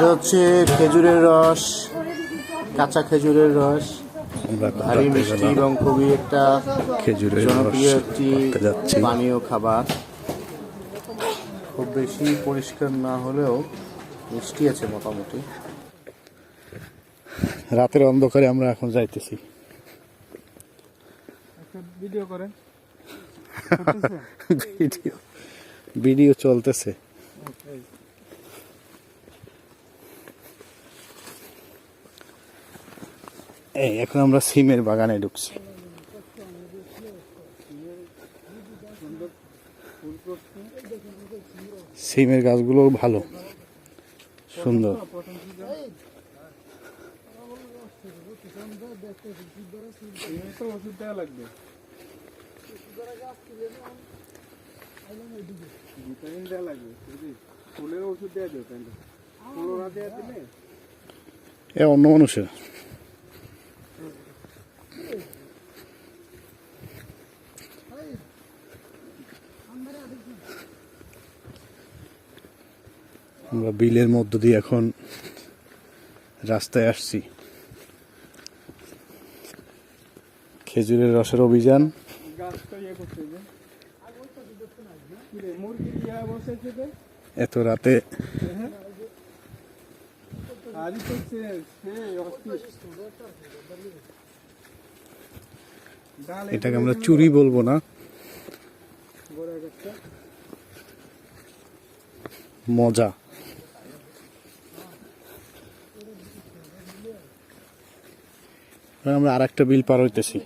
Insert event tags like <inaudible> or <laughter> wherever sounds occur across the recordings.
এটা হচ্ছে খেজুরের রস কাঁচা খেজুরের রস আমরা ভারী মিষ্টি এবং খুবই একটা খেজুরের জনপ্রিয় একটি পানীয় খাবার। খুব বেশি পরিষ্কার না হলেও মিষ্টি আছে মোটামুটি। রাতের অন্ধকারে আমরা এখন যাইতেছি। ভিডিও করেন। <laughs> ভিডিও। ভিডিও চলতেছে। এই এখন আমরা সিমের বাগানে ঢুকছি। সিমের গাছগুলো ভালো সুন্দর। এই তো ওষুধ আমরা বিলের মধ্য দিয়ে এখন রাস্তায় আসছি। খেজুরের রসের অভিযান। এত রাতে তো সে সে অস্থির ডাল এটাকে আমরা চুরি বলব না। মজা। আমরা আর একটা বিল পার হইতেছি।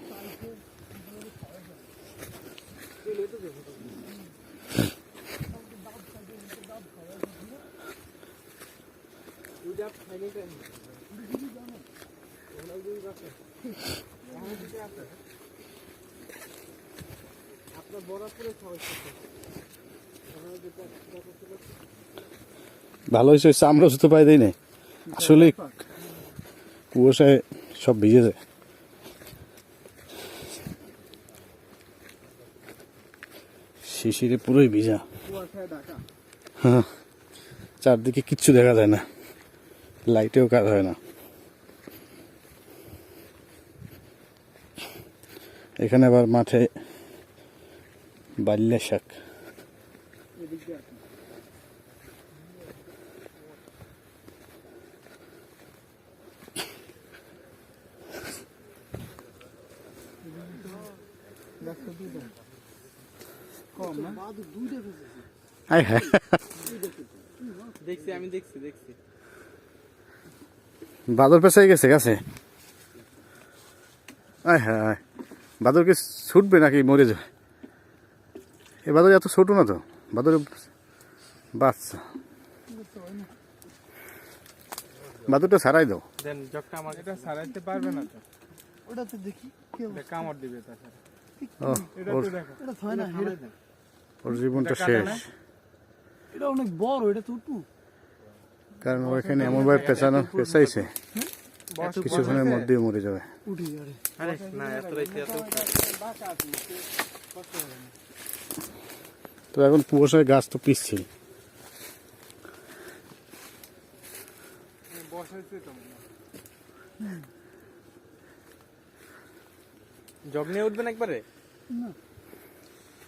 ভালো হয়েছে চামড়া জুতো পাই দেয় আসলে কুয়াশায় সব ভিজে যায়। শিশিরে পুরোই ভিজা। হ্যাঁ চারদিকে কিচ্ছু দেখা যায় না। লাইটেও কাজ হয় না। এখানে আবার মাঠে বাল্যা শাক। বাদর পেঁচাই গেছে গাছে? আয় হ্যাঁ বাদরকে ছুটবে নাকি মরে যাবে? এ বাদর এত ছোট না তো? বাদর বাচ্চা। বাদরটা ছাড়াই দাও। দেন জকটা আমাকে এটা সারাইতে পারবে না তো। ওটাতে দেখি কেউ এটা কামড় দিবে তাছাড়া। এটা ওর তো দেখো। এটা হয় না ওর জীবনটা শেষ। এটা অনেক বড় এটা তো কারণ ওইখানে এমনভাবে পেঁচানো পেঁচাইছে। কিছুক্ষণের মধ্যেই মরে যাবে। উঠি আরে না এত রাইতে এত তো এখন কুয়াশায় গাছ তো পিসছি জগ নিয়ে উঠবেন একবারে?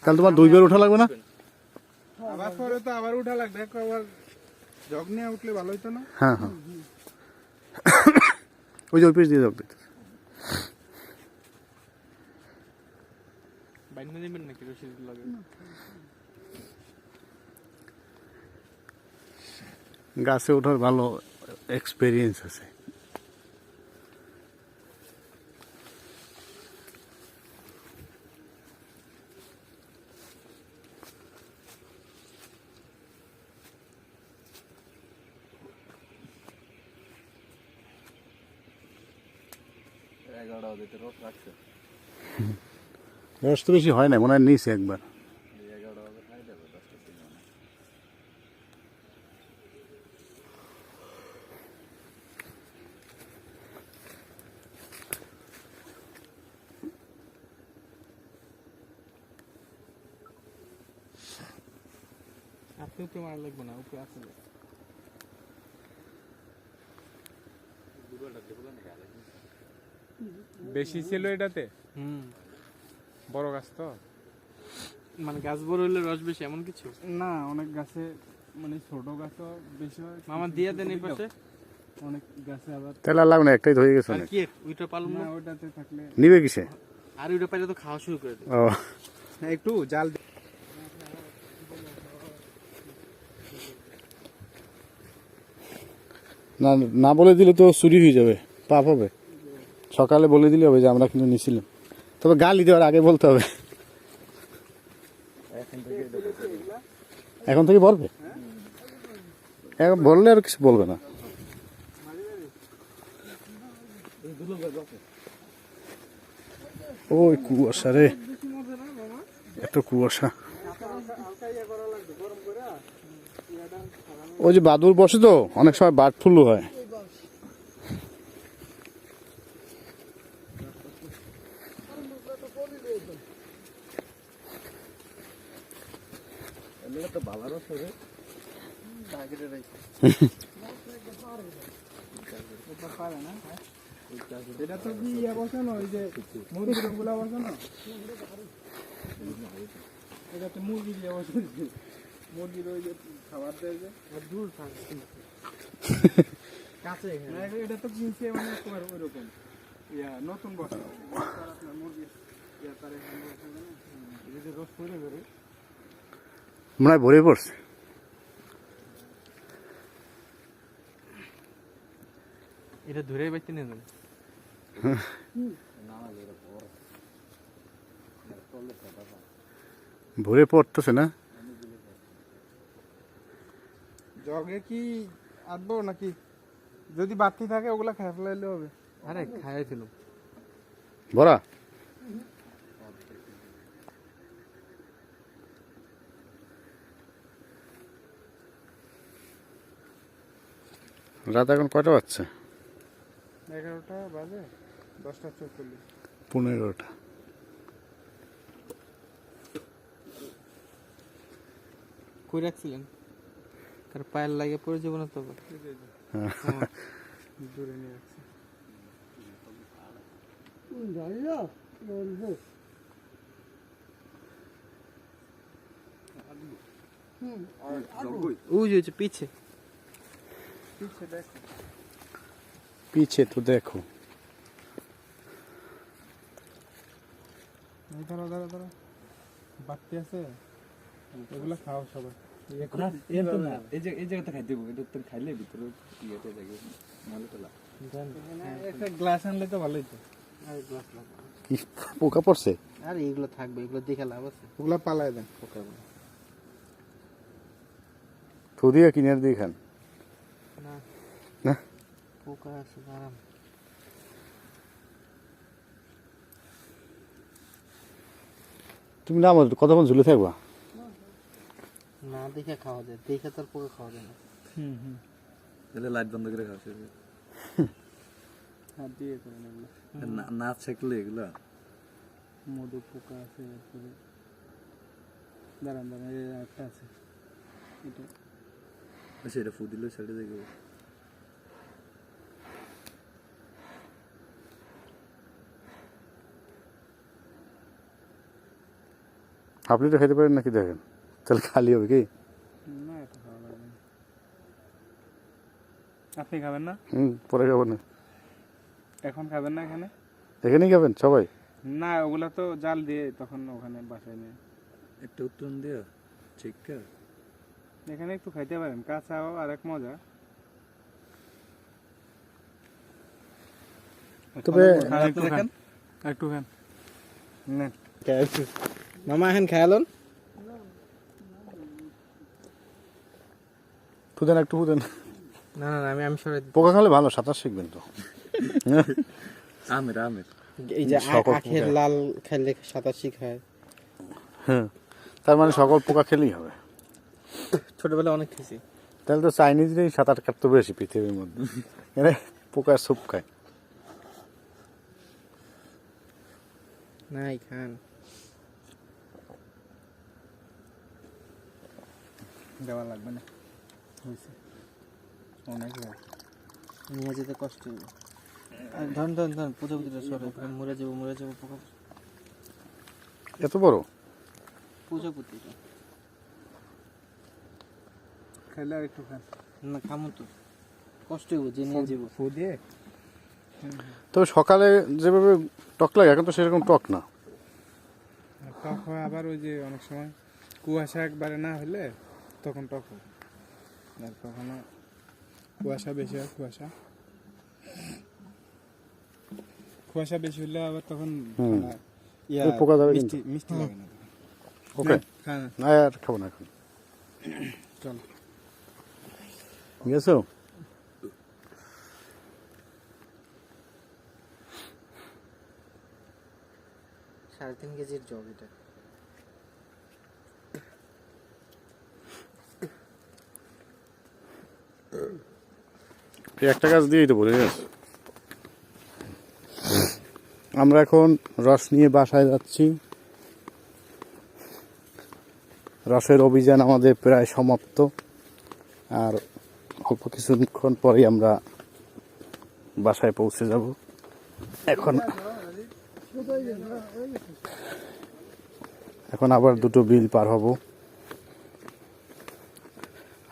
তাহলে তোমার দুইবার ওঠা লাগবে না? আবার পরে তো আবার উঠা লাগবে একবার জগ নিয়ে উঠলে ভালো হইতো না। হ্যাঁ হ্যাঁ। ওই যে ওই পিস দিয়ে যাবে বাইন্দা দিবেন নাকি রশিদ লাগে গাছে ওঠার ভালো এক্সপিরিয়েন্স আছে রস তো বেশি হয় না মনে হয় নিয়েছে একবার। আপনি তো মারা লাগবে না উপরে বেশি ছিল এটাতে? হুম। বড় গাছ তো? মানে গাছ বড় হলে রস বেশি এমন কিছু? না অনেক গাছে মানে ছোট গাছও বেশি হয় মামা দিয়ে দেন এই পাশে। অনেক গাছে আবার তাহলে আর লাগবে না একটাই ধরে গেছে কি ওইটা পালন না ওটাতে থাকলে নিবে কিসে? আর ওইটা পাইলে তো খাওয়া শুরু করে দেবে। ও। একটু জাল না না বলে দিলে তো চুরি হয়ে যাবে পাপ হবে। সকালে বলে দিলে হবে যে আমরা কিন্তু নিছিলাম। তবে গালি দেওয়ার আগে বলতে হবে। এখন থেকে বলবে? এখন বললে আর কিছু বলবে না। ওই কুয়াশা রে। এত কুয়াশা। ওই যে বাদুর বসে তো, অনেক সময় বার্ড ফ্লু হয়। এটা তো কি ইয়ে বসানো ওই যে মুরগিরগুলা বসানো এটা তো মুরগি দিয়ে বসানো মুরগির ওই যে খাবার দেয় যে। দূর থাক কাছে না, এটা- তো কিনছে মানে তোমার ওইরকম ইয়া নতুন বসানো মুরগি মনে হয় ভরে পড়ছে। এটা ধরে বাইতে যান। ভরে পড়তেছে না? জগে কি আনব নাকি? যদি বাড়তি থাকে ওগুলা খেয়ে ফেলাইলে হবে। আরে খাইয়ে ছিল ভরা রাত এখন কয়টা বাজছে? এগারোটা বাজে দশটা চৌচল্লিশ। পনেরোটা। কই রাখছিলেন? কার পায়ের লাগে পড়ে যাব না তো আবার। হ্যাঁ। দূরে নিয়ে রাখছি ওই যে ওই যে পিছে। পিছে দেখো পিছে তো দেখো ধরো বাড়তি আছে এগুলা খাও সবাই পোকা পড়ছে আর এগুলো থাকবে এগুলো দেখে লাভ আছে ওগুলা দেন থুদিয়া কিনার দিয়ে খান না। না? পোকা আছে তুমি না আমার কতক্ষণ ঝুলে থাকবা? না দেখে খাওয়া যায়। দেখে তো আর পোকা খাওয়া যায় না। হুম হুম। তাহলে লাইট বন্ধ করে খাওয়া হাত দিয়ে এগুলো না ছেকলে এগুলো? মধু পোকা আছে তারপরে দাঁড়ান দাঁড়ান একটা আছে। এটা সেটা ফু দিলে ছেড়ে দেখবে হাফ লিটার খেতে পারেন নাকি দেখেন? তাহলে খালি হবে কি? এটা আপনি খাবেন না? হুম পরে খাব না। এখন খাবেন না এখানে? এখানেই খাবেন সবাই? না ওগুলা তো জাল দিয়ে তখন ওখানে বাসায় নিয়ে। একটা উত্তর দিও ঠিক এখানে একটু খাইতে পারেন কাঁচাও আর এক মজা। তবে একটু খান একটু খান। নেন মামা এখন খায়ালন? ফুদেন একটু ফুদেন। না না না, আমি আমি সরাই পোকা খালে ভালো সাঁতার শিখবেন তো। আমের আমের। এই যে আখের লাল খাইলে সাঁতার শিখায় হ্যাঁ তার মানে সকল পোকা খেলেই হবে। ছোটবেলায় অনেক খেয়েছি। তাহলে তো চাইনিজরাই সাঁতার কাটতে বেশি পৃথিবীর মধ্যে। এরা পোকার স্যুপ খায়। নাই খান। দেওয়া লাগবে না। হয়েছে। অনেক নিয়ে যেতে কষ্ট হবে। আর ধন ধন ধন প্রজাপতিটা সরে মরে যাব মরে যাব পোকা এত বড়? প্রজাপতিটা। খাইলে আর একটু খান না খামো তো। কষ্ট হইব যে নিয়ে যাব ফু দিয়ে? তবে সকালে যেভাবে টক লাগে এখন তো সেরকম টক না। টক হয় আবার ওই যে অনেক সময় কুয়াশা একবারে না হলে তখন টক হয়। আর কখনো কুয়াশা বেশি হয় কুয়াশা। কুয়াশা বেশি হলে আবার তখন। আহ, ইয়া, পোকা যাবে মিষ্টি মিষ্টি লাগে না। ওকে। হ্যাঁ। না আর খাব না এখন। চলো। গেছো সাড়ে তিন কেজির জগ এটা। একটা গাছ দিয়েই তো গেছে আমরা এখন রস নিয়ে বাসায় যাচ্ছি। রসের অভিযান আমাদের প্রায় সমাপ্ত। আর অল্প কিছুক্ষণ পরেই আমরা বাসায় পৌঁছে যাব। এখন এখন আবার দুটো বিল পার হব।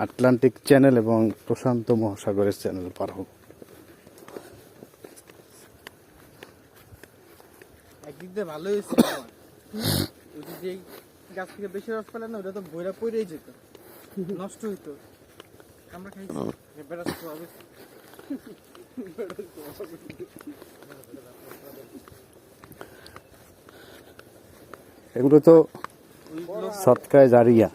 আটলান্টিক চ্যানেল এবং প্রশান্ত মহাসাগরের চ্যানেল পার হব। একদিক দিয়ে ভালো হয়েছে। গাছ থেকে বেশি রস পেলে না, ওটা তো বইরা পড়েই যেত। নষ্ট হইতো আমরা খাইছি এবার আসতে হবে এগুলো তো সৎকায় জারিয়া।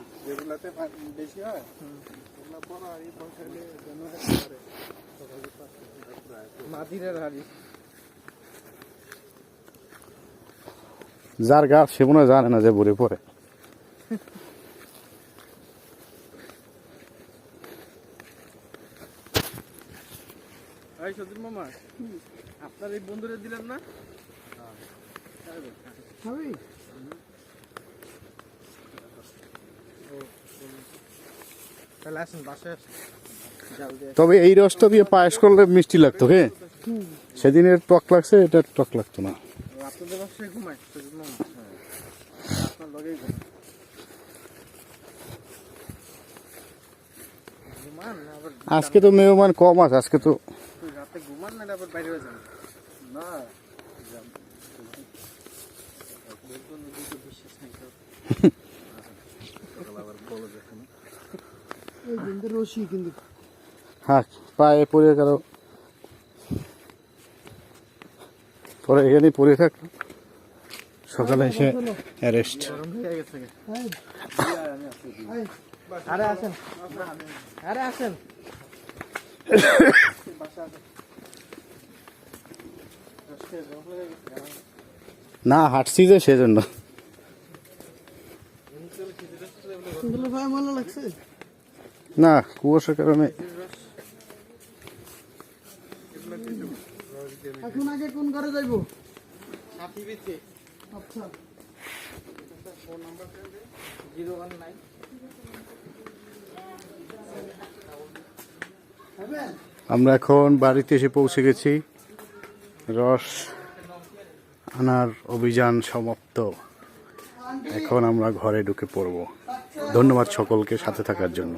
যার গাছ সে মনে জানে না যে ভরে পড়ে। <laughs> সজুর মামা আপনার এই বন্ধুরে দিলেন না? খাবি? তাহলে আসেন বাসায় আসেন। জাল দিয়ে তবে এই রসটা দিয়ে পায়েস করলে মিষ্টি লাগতো হে সেদিনের টক লাগছে এটা টক লাগতো না। আজকে তো মেহমান কম আছে আজকে তো রাতে না আবার বাইরে হয়ে যান না রশি কিন্তু হ্যাঁ পায়ে পড়ে গেল। পরে এখানে পড়ে থাক। সকালে এসে অ্যারেস্ট আরে আসেন। আরে আসেন। না হাঁটছি যে সেজন্য না কুয়াশার কারণে। এখন আগে কোন ঘরে যাইবো? সাথী বিতে আচ্ছা। জিরো ওয়ান নাইন আমরা এখন বাড়িতে এসে পৌঁছে গেছি। রস আনার অভিযান সমাপ্ত। এখন আমরা ঘরে ঢুকে পড়ব। ধন্যবাদ সকলকে সাথে থাকার জন্য।